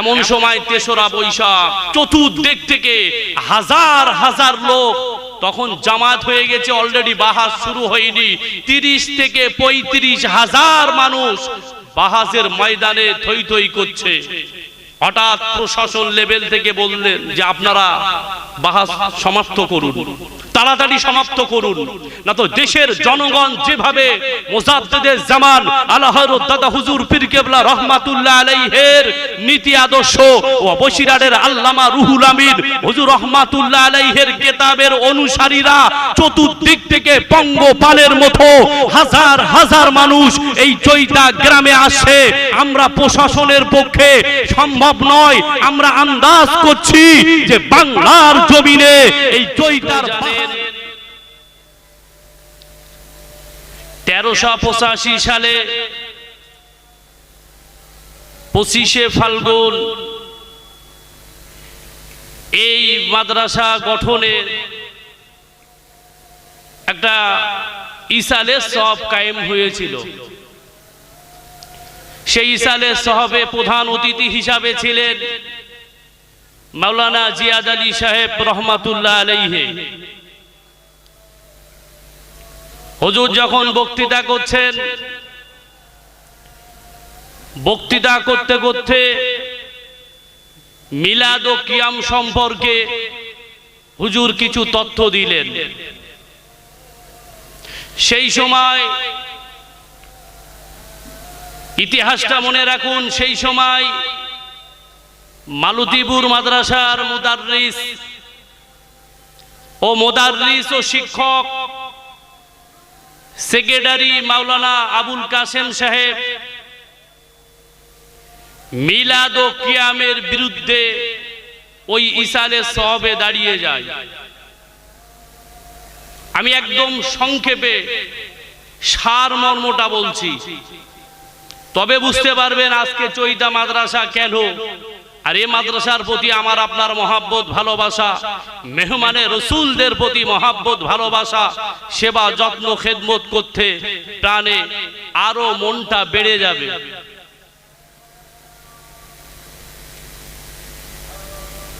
এমন সময় তেসরা বৈশাখ চতুর্দিক থেকে হাজার হাজার লোক তখন জামাত হয়ে গেছে অলরেডি বাহাজ শুরু হয়নি। তিরিশ থেকে পঁয়ত্রিশ হাজার মানুষ বাহাজের ময়দানে থই থই করছে। হঠাৎ প্রশাসন লেভেল থেকে বললেন যে আপনারা বাহাজ সমাপ্ত করুন। তাড়াতাড়ি সমাপ্ত করুন। না তো দেশের জনগণ যেভাবে মোজাদ্দেদের জামান আল্লাহর দাদা হুজুর পীর কেবলা রহমাতুল্লাহ আলাইহের নীতি আদর্শ ও বসিরাটের আল্লামা রুহুল আমিন, হুজুর রহমাতুল্লাহ আলাইহের কেতাবের অনুসারীরা চতুর্দিক থেকে পঙ্গপালের মতো হাজার হাজার মানুষ এই চৈতা গ্রামে আসে। আমরা প্রশাসনের পক্ষে সম্ভব নয়, আমরা আন্দাজ করছি যে বাংলার জমিনে এই চৈতার তেরোশো পঁচাশি সালে পঁচিশে ফাল্গুন এই মাদ্রাসা গঠনের একটা ইসালে সব কায়েম হয়েছিল। সেই ইসালে সহবে প্রধান অতিথি হিসাবে ছিলেন মাওলানা জিয়াদ আলী সাহেব রহমাতুল্লাহ আলাইহে। হুজুর যখন বক্তৃতা করছেন, বক্তৃতা করতে করতে মিলাদ ও কিয়াম সম্পর্কে হুজুর কিছু তথ্য দিলেন। সেই সময় ইতিহাসটা মনে রাখুন, সেই সময় মালতীপুর মাদ্রাসার মুদাররিস ও মোদাররিস ও শিক্ষক সেক্রেটারি মাওলানা আবুল কাসেম সাহেব, মিলাদ ও কিয়ামের বিরুদ্ধে ওই ইসালে সবে দাঁড়িয়ে যায়। আমি একদম সংক্ষেপে সার মর্মটা বলছি। তবে বুঝতে পারবেন আজকে চৈতা মাদ্রাসা কেন? আর এ মাদ্রাসার প্রতি আমার আপনার মহাব্বত, ভালোবাসা, মেহমানে রসুলদের প্রতি মহাব্বত, ভালোবাসা, সেবা, যত্ন, খেদমত করতে প্রাণে আরও মনটা বেড়ে যাবে।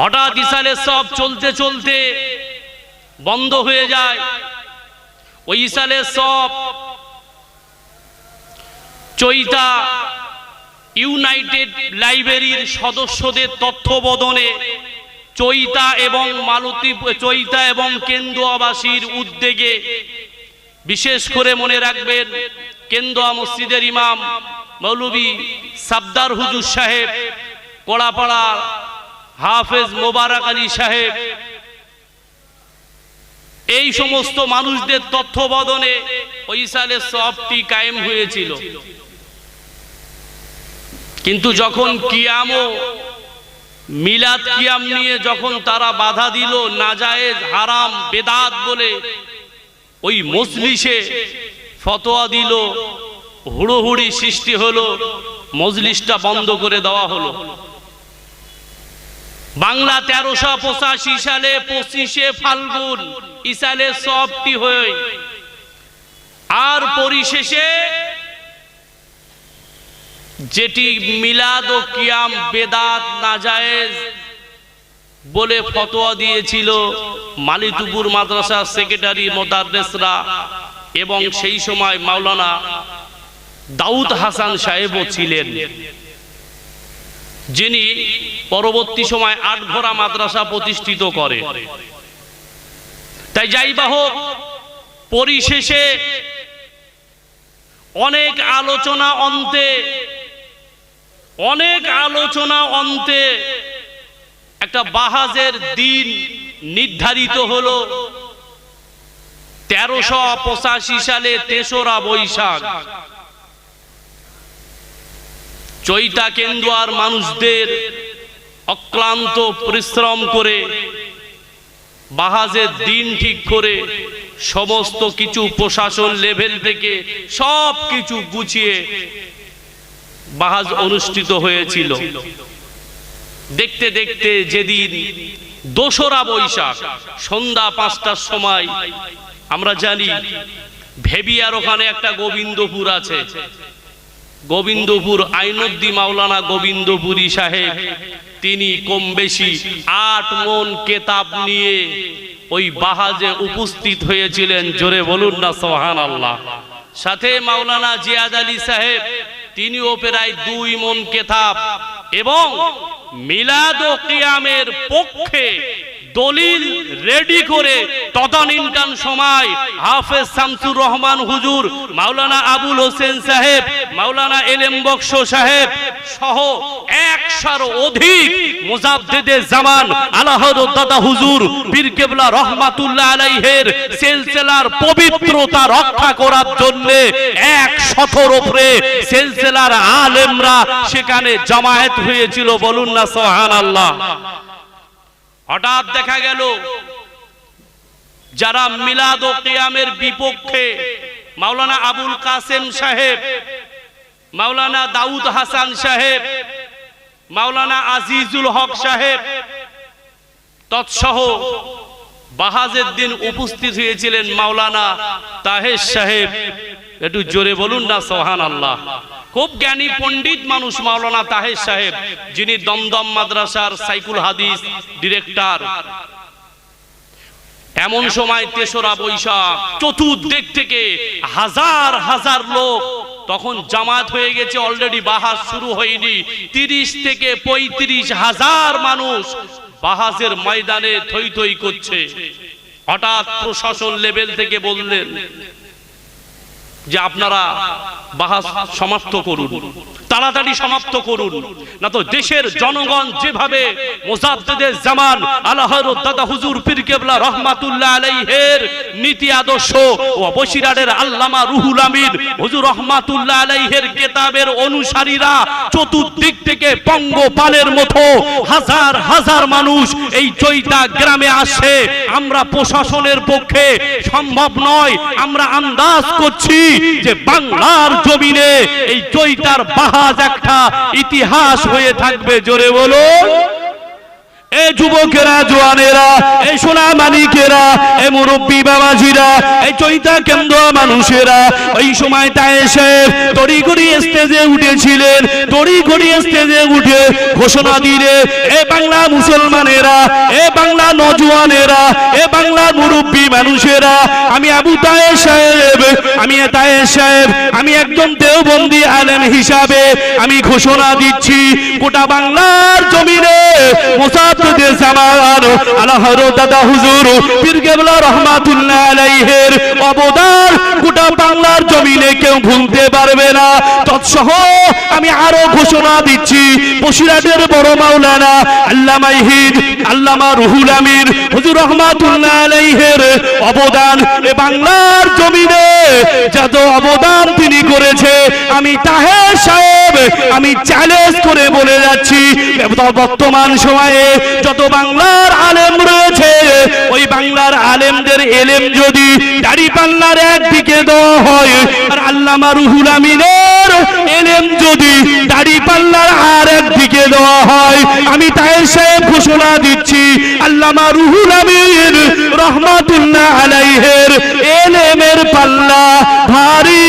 হঠাৎ ইসালে সব চলতে চলতে বন্ধ হয়ে যায়। ওই ইসালে সব চৈতা ইউনাইটেড লাইব্রেরির সদস্যদের তত্ত্ববোধনে চৈতা এবং মালতী, চৈতা এবং কেন্দ্রবাসীর উদ্যোগে বিশেষ করে মনে রাখবেন কেন্দ্র মসজিদের ইমাম মৌলবী সাবদার হুজুর সাহেব, কড়াপাড়া হাফেজ মোবারক আলী সাহেব, এই সমস্ত মানুষদের তথ্যবদনে ওই সালে সবটি কায়েম হয়েছিল। কিন্তু যখন কিয়াম, মিলাদ কিয়াম নিয়ে যখন তারা বাধা দিল, নাজায়েজ, হারাম, বেদাত বলে ওই মজলিসে ফতোয়া দিল, হুড়োহুড়ি সৃষ্টি হলো, মজলিসটা বন্ধ করে দেওয়া হলো। বাংলা তেরোশো পঁচাশি সালে পঁচিশে ফাল্গুন ইসালে সবটি হয়ে, আর পরিশেষে যেটি মিলাদ ও কিয়াম বেদাত নাজায়েজ বলে ফতোয়া দিয়েছিল মালিতুপুর মাদ্রাসার সেক্রেটারি মোদাররেসরা এবং সেই সময় মাওলানা দাউদ হাসান সাহেবও ছিলেন। যিনি পরবর্তী সময় আটঘরা মাদ্রাসা প্রতিষ্ঠিত করে। তাই যাই বাহক পরিশেষে অনেক আলোচনা অন্তে অনেক আলোচনা অন্তে একটা বাহাজের দিন নির্ধারিত হলো তেরোশো পঁচাশি সালে তেসরা বৈশাখ। চৈতা কেন্দুয়ার মানুষদের অক্লান্ত পরিশ্রম করে বাহাজের দিন ঠিক করে সমস্ত কিছু প্রশাসন লেভেল থেকে সব কিছু গুছিয়ে বাহাজ অনুষ্ঠিত হয়েছিল। দেখতে দেখতে যেদিন দোসরা বৈশাখ, সন্ধ্যা পাঁচটার সময়, আমরা জানি ভেবিয়ার ওখানে একটা গোবিন্দপুর আছে। গোবিন্দপুর আইনউদ্দি মাওলানা গোবিন্দপুরী সাহেব, তিনি কম বেশি আট মন কেতাব নিয়ে ওই বাহাজে উপস্থিত হয়েছিলেন। জোরে বলুন না সোহান আল্লাহ সাথে মাওলানা জিয়াদ আলী সাহেব তিনিও প্রায় দুই মন কেতাব এবং মিলাদ ও কিয়ামের পক্ষে দলিল রেডি করে তদানীন্তন সময় হাফেজ শামসুর রহমান হুজুর, মাওলানা আবুল হোসেন সাহেব, মাওলানা এলেম বক্স সাহেব সহ একশোর অধিক মুজাদ্দেদে জামান আলাহর হুজুর, পীর কেবলা রহমাতুল্লাহ আলাইহের সিলসিলার পবিত্রতা রক্ষা করার জন্য এক শতর উপরে সিলসিলার আলেমরা সেখানে জামায়াত হয়েছিল, বলুন না সুবহানাল্লাহ। হঠাৎ দেখা গেল যারা মিলাদ ও কিয়ামের বিপক্ষে মাওলানা আবুল কাসেম সাহেব, মাওলানা দাউদ হাসান সাহেব, মাওলানা আজিজুল হক সাহেব তৎসহ বাহাজের দিন উপস্থিত হয়েছিলেন মাওলানা তাহের সাহেব। একটু জোরে বলুন না সোহান আল্লাহ খুব জ্ঞানী পণ্ডিত মানুষ মাওলানা তাহের সাহেব, যিনি দমদম মাদ্রাসার সাইকুল হাদিস ডিরেক্টর। এমন সময় তেসরা বৈশাখ, চতুর্দিক থেকে হাজার হাজার লোক, তখন জামাত হয়ে গেছে অলরেডি বাহাজ শুরু হয়নি। তিরিশ থেকে পঁয়ত্রিশ হাজার মানুষ বাহাজের ময়দানে থই থই করছে। হঠাৎ প্রশাসন লেভেল থেকে বললেন যে আপনারা বাহাস সমাপ্ত করুন। তাড়াতাড়ি সমাপ্ত করুন। না তো দেশের জনগণ যেভাবে মোজাদ্দেদের জামান আল্লাহর দাদা হুজুর পীর কেবলা রহমাতুল্লাহ আলাইহের নীতি আদর্শ ও বসিরাটের আল্লামা রুহুল আমিন, হুজুর রহমাতুল্লাহ আলাইহের কেতাবের অনুসারীরা চতুর্দিক থেকে পঙ্গপালের মতো হাজার হাজার মানুষ এই চৈতা গ্রামে আসে। আমরা প্রশাসনের পক্ষে সম্ভব নয়, আমরা আন্দাজ করছি যে বাংলার জমিনে এই চৈতার বাহাজ একটা ইতিহাস হয়ে থাকবে, জোরে বলো এ যুবকেরা, জোয়ানেরা, এই সোনা মানিকেরা এ মুরব্বী বাবাজিরা, এই চৈতা কেন্দ্র মানুষেরা, ওই সময় তা এসে তড়ি ঘড়ি স্টেজে উঠেছিলেন তড়ি ঘড়ি স্টেজে উঠে ঘোষণা দিলে এ বাংলা মুসলমানেরা, এ বাংলা নজওয়ানেরা, এ বাংলা মুরব্বী মানুষেরা, আমি আবু তায়ে সাহেব, আমি তায়ে সাহেব, আমি একজন দেওবন্দি আলেম হিসাবে আমি ঘোষণা দিচ্ছি, গোটা বাংলার জমিনে কেউ পারবে না। আমি আরও ঘোষণা দিচ্ছি বড় মাওলানা আল্লামা ইহিদ, আল্লামা রুহুল আমির হুজুর রহমাতুল্লাহ অবদান এ বাংলার জমিনে, যত অবদান তিনি করেছে, আমি তাহের সাহেব, আমি চ্যালেঞ্জ করে বলে যাচ্ছি। বর্তমান সময়ে যত বাংলার আলেম রয়েছে, ওই বাংলার আলেমদের এলেম যদি দাড়ি পাল্লার একদিকে দেওয়া হয়, আর আল্লামা রুহুল আমিনের এলেম যদি দাড়ি পাল্লার আর একদিকে দেওয়া হয়, আমি তাই সাহেব ঘোষণা দিচ্ছি, আল্লামা রুহুল আমিন রহমাতুল্লাহ আলাইহের এলেমের পাল্লা ভারী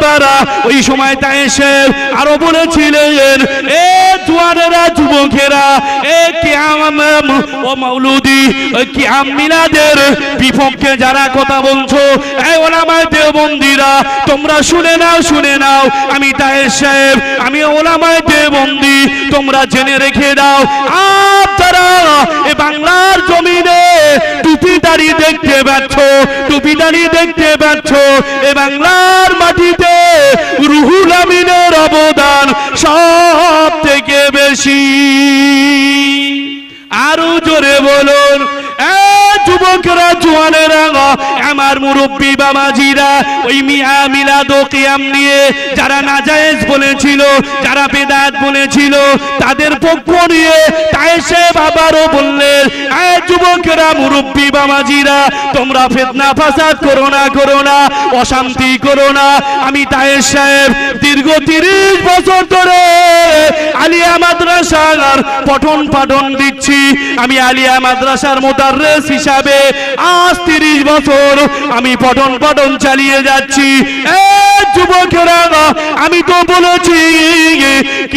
আব্বারা ওই সময় তাই এসে আরও বলেছিলেন, এ যুবকেরা, এ কিয়াম, ও মাউলুদি ওই কিয়াম মিলাদের বিপক্ষে যারা কথা বলছো এ ওলামায় দেওবন্দিরা, তোমরা শুনে নাও শুনে নাও, আমি তাই সাহেব, আমি ওলামায় দেওবন্দি, তোমরা জেনে রেখে দাও বাংলার জমিনে টুপি দাঁড়িয়ে দেখতে পাচ্ছ টুপি দাঁড়িয়ে দেখতে পাচ্ছ এ বাংলার মাটিতে রুহুল আমিনের অবদান সব থেকে বেশি। আরও জোরে বলুন যুবকরা জোয়ানেরা আমার মুরব্বী বাবাজিরা ওই মিয়া মিলাদ ও কিয়াম নিয়ে যারা নাজায়েজ বলেছিল, যারা বেদাত বলেছিল, তাদের পক্ষ নিয়ে তাই সে আবারও বললেন যুবকরা, মুরব্বী বাবাজিরা তোমরা ফেতনা ফাসাদ করো না করো না, অশান্তি করো না। আমি তাই সাহেব দীর্ঘ তিরিশ বছর ধরে আলিয়া মাদ্রাসার পঠন পাঠন দিচ্ছি। আমি আলিয়া মাদ্রাসার মোতারেস হিসাবে আজ তিরিশ বছর আমি পঠন পাঠন চালিয়ে যাচ্ছি। যুবকেরা, আমি তো বলেছি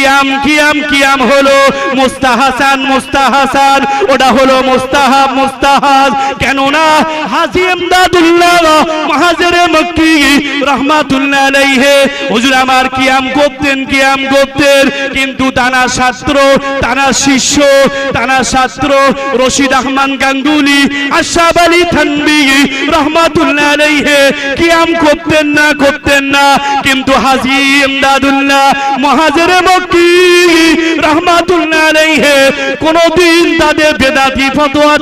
কিয়াম কিয়াম কিয়াম হলো মুস্তাহাসান মুস্তাহাসান। ওটা হলো মুস্তাহাব মুস্তাহাব কেননা হাজি এমদাদুল্লাহ মাহাজেরে মক্কি রহমাতুল্লাহ আলাইহি। হুজুর, আমার কিয়াম করতেন কিয়াম করতেন। কিন্তু তানা ছাত্র, তানা শিষ্য, তানা ছাত্র রশিদ আহমান গাঙ্গুলি আশাব আলী থানবি রহমাতুল্লাহ আলাইহি। কিয়াম করতেন না করতেন না। কিন্তু হাজি এমদাদুল্লাহ মহাজেরে মক্কি আলাইহি, কোনদিন তাদের বেদাতি ফতোয়া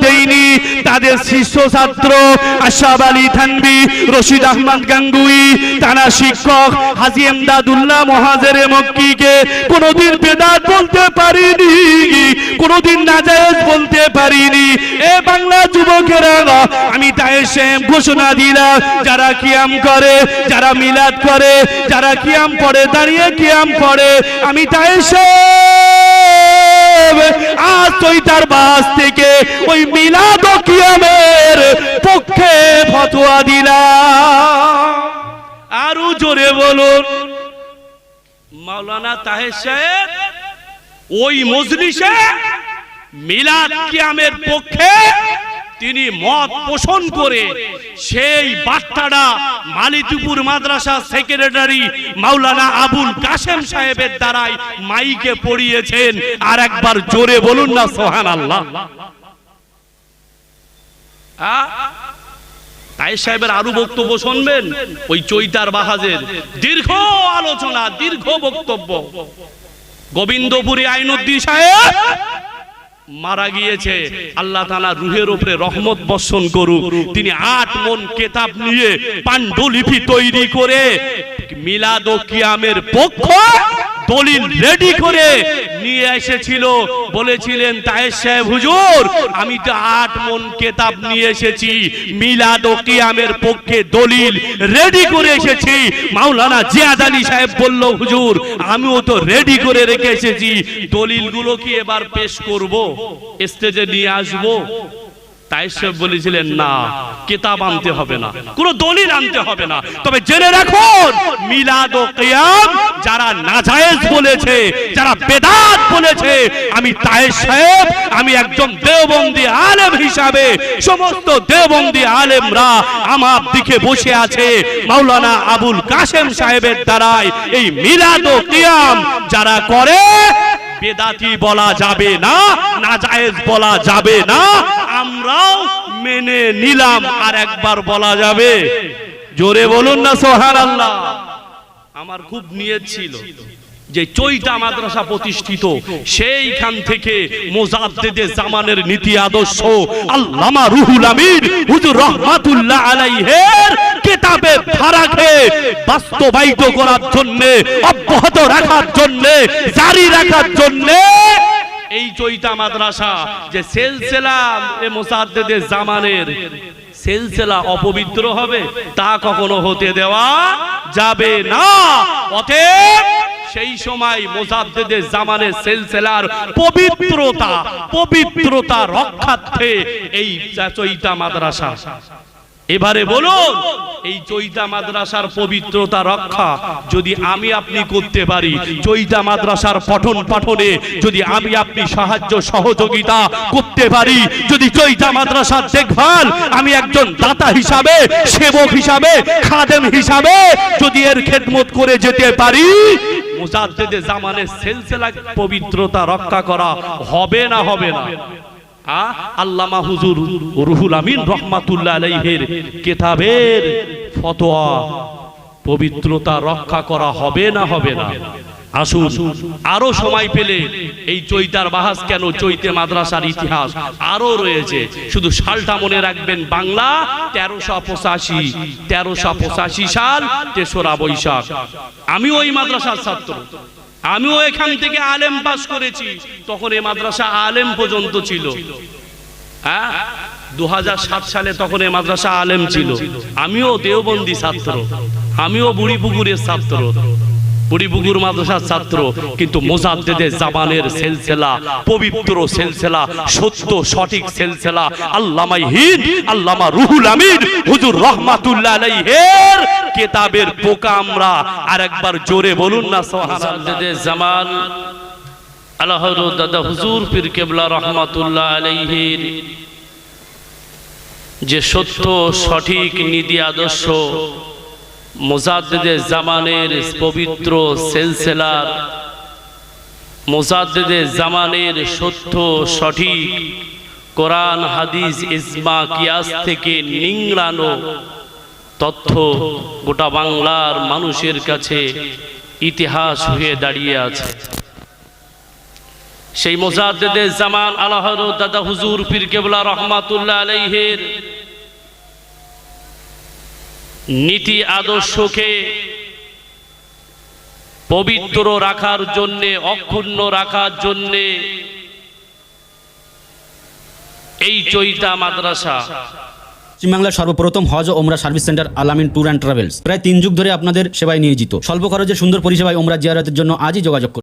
রশিদ বেদাত বলতে পারিনি, কোনদিন বলতে পারিনি। এ বাংলা যুবকেরা আমি তাই সে ঘোষণা দিলাম, যারা কিয়াম করে, যারা মিলাদ করে, যারা কিয়াম পড়ে, দাঁড়িয়ে কিয়াম পড়ে, আমি তাই সে আজ চৈতার বাস থেকে ওই মিলাদ কিয়ামের পক্ষে ফতোয়া দিলাম। আরও জোরে বলুন। মাওলানা তাহের সাহেব, ওই মজলিসে মিলাদ কিয়ামের পক্ষে তিনি মত পোষণ করে সেই বার্তাটা মালিতুপুর মাদ্রাসা সেক্রেটারি মাওলানা আবুল কাশেম সাহেবের দ্বারাই মাইকে পড়িয়েছেন। আর একবার জোরে বলুন না সোহান আল্লাহ তাই সাহেবের আরও বক্তব্য শুনবেন? ওই চৈতার বাহাজের দীর্ঘ আলোচনা, দীর্ঘ বক্তব্য। গোবিন্দপুরে আইনুদ্দিন সাহেব মারা গিয়েছে। আল্লাহ তালা রুহের উপরে রহমত বর্ষণ করুক। তিনি আট মন কেতাব নিয়ে পাণ্ডুলিপি তৈরি করে মিলাদ কিয়ামের পক্ষ দলিল রেডি করে নিয়ে এসেছিল। বলেছিলেন তাহের সাহেব হুজুর আমি তো আট মন কেতাব নিয়ে এসেছি। মিলাদ ও কিয়ামের পক্ষে দলিল রেডি করে এসেছি। মাওলানা জিয়াদ আলী সাহেব বলল হুজুর আমিও তো রেডি করে রেখে এসেছি। দলিলগুলো কি এবার পেশ করব? স্টেজে নিয়ে আসব? তাই সব বলেছিলেন না কিতাব আনতে হবে না কোনো দলিল আনতে হবে না। তবে জেনে রাখুন মিলাদ ও কিয়াম যারা নাজায়েজ বলেছে যারা বেদাত বলেছে আমি তাই সাহেব আমি একজন দেওবন্দি আলেম হিসাবে সমস্ত দেওবন্দি আলেমরা আমার দিকে বসে আছে মাওলানা আবুল কাশেম সাহেবের দ্বারাই এই মিলাদ ও কিয়াম যারা করে বেদাতি বলা যাবে না, নাজায়েজ বলা যাবে না। আমরাও মেনে নিলাম, আর একবার বলা যাবে। জোরে বলুন না সোহার আল্লাহ আমার খুব নিয়ত ছিল যে চৈতা মাদ্রাসা প্রতিষ্ঠিত, সেইখান থেকে মোজাদ্দেদে জামানের নীতি আদর্শ আল্লামা রুহুল আমির হুজুর রহমাতুল্লাহ আলাইহের কিতাবে ধারাকে বাস্তবায়িত করার জন্য, অব্যাহত রাখার জন্য, জারি রাখার জন্য এই চৈতা মাদ্রাসা যে সেলসেলা এ মোসাদ্দেদে জামানের সেলসেলা অপবিত্র হবে, তা কখনো হতে দেওয়া যাবে না। অতএব সেই সময় মোজাদ্দেদের জামানের সেলসেলার পবিত্রতা পবিত্রতা রক্ষার্থে এই চৈতা মাদ্রাসা এবারে বলুন, এই চৈতা মাদ্রাসার পবিত্রতা রক্ষা যদি আমি আপনি করতে পারি, চৈতা মাদ্রাসার পঠন পাঠনে যদি আমি আপনি সাহায্য সহযোগিতা করতে পারি, যদি চৈতা মাদ্রাসার দেখভাল আমি একজন দাতা হিসাবে, সেবক হিসাবে, খাদেম হিসাবে যদি এর খেদমত করে যেতে পারি মুজাদ্দেদে জামানের সিলসিলা পবিত্রতা রক্ষা করা হবে না হবে না? আল্লামা হুজুর রুহুল আমিন রহমাতুল্লাহ আলাইহের কেতাবের ফতোয়া, পবিত্রতা রক্ষা করা হবে না হবে না? আসুন, আরও সময় পেলে এই চৈতার বাহাস কেন চৈতে মাদ্রাসার ইতিহাস আরও রয়েছে। শুধু সালটা মনে রাখবেন, বাংলা তেরোশো পঁচাশি তেরোশো পঁচাশি সাল তেসরা বৈশাখ। আমি ওই মাদ্রাসার ছাত্র। আমিও এখান থেকে আলেম পাস করেছি। তখন এ মাদ্রাসা আলেম পর্যন্ত ছিল। হ্যাঁ? সাত সালে তখন এ মাদ্রাসা আলেম ছিল। আমিও দেওবন্দি ছাত্র। আমিও বুড়িপুকুরের ছাত্র। বুড়িপুকুর মাদ্রাসার ছাত্র, কিন্তু মোজাদ্দেদে জামানের সেলসেলা, পবিত্র সেলসেলা, সত্য, সঠিক সেলসেলা, আল্লামাই হিদ আল্লামা রুহুল আমিন, হুজুর রহমাতুল্লাহ আলাইহির কিতাবের পোকা আমরা আরেকবার জোরে বলুন না মোজাদ্দেদে জামান আল্লাহ দাদা হুজুর পীর কেবলা রহমাতুল্লাহ আলাইহির, যে সত্য, সঠিক নীতি আদর্শ মোজাদ্দেদে জামানের পবিত্র সেলসেলার মোজাদ্দেদে জামানের সত্য সঠিক কোরআন, হাদিস, ইজমা, কিয়াস থেকে নিংড়ানো তথ্য গোটা বাংলার মানুষের কাছে ইতিহাস হয়ে দাঁড়িয়ে আছে। সেই মোজাদ্দেদে জামান আলাহর দাদা হুজুর পীর কেবলা রহমাতুল্লাহ আলাইহের নীতি আদর্শকে পবিত্র রাখার জন্যে, অক্ষুণ্ণ রাখার জন্যে, এই চৈতা মাদ্রাসা। পশ্চিমবাংলার সর্বপ্রথম হজ ওমরা service centre Alamin tour and travels. প্রায় তিন যুগ ধরে আপনাদের সেবায় নিয়োজিত। স্বল্প খরচে সুন্দর পরিষেবায় ওমরা জিয়ারতের জন্য আজই যোগাযোগ করুন।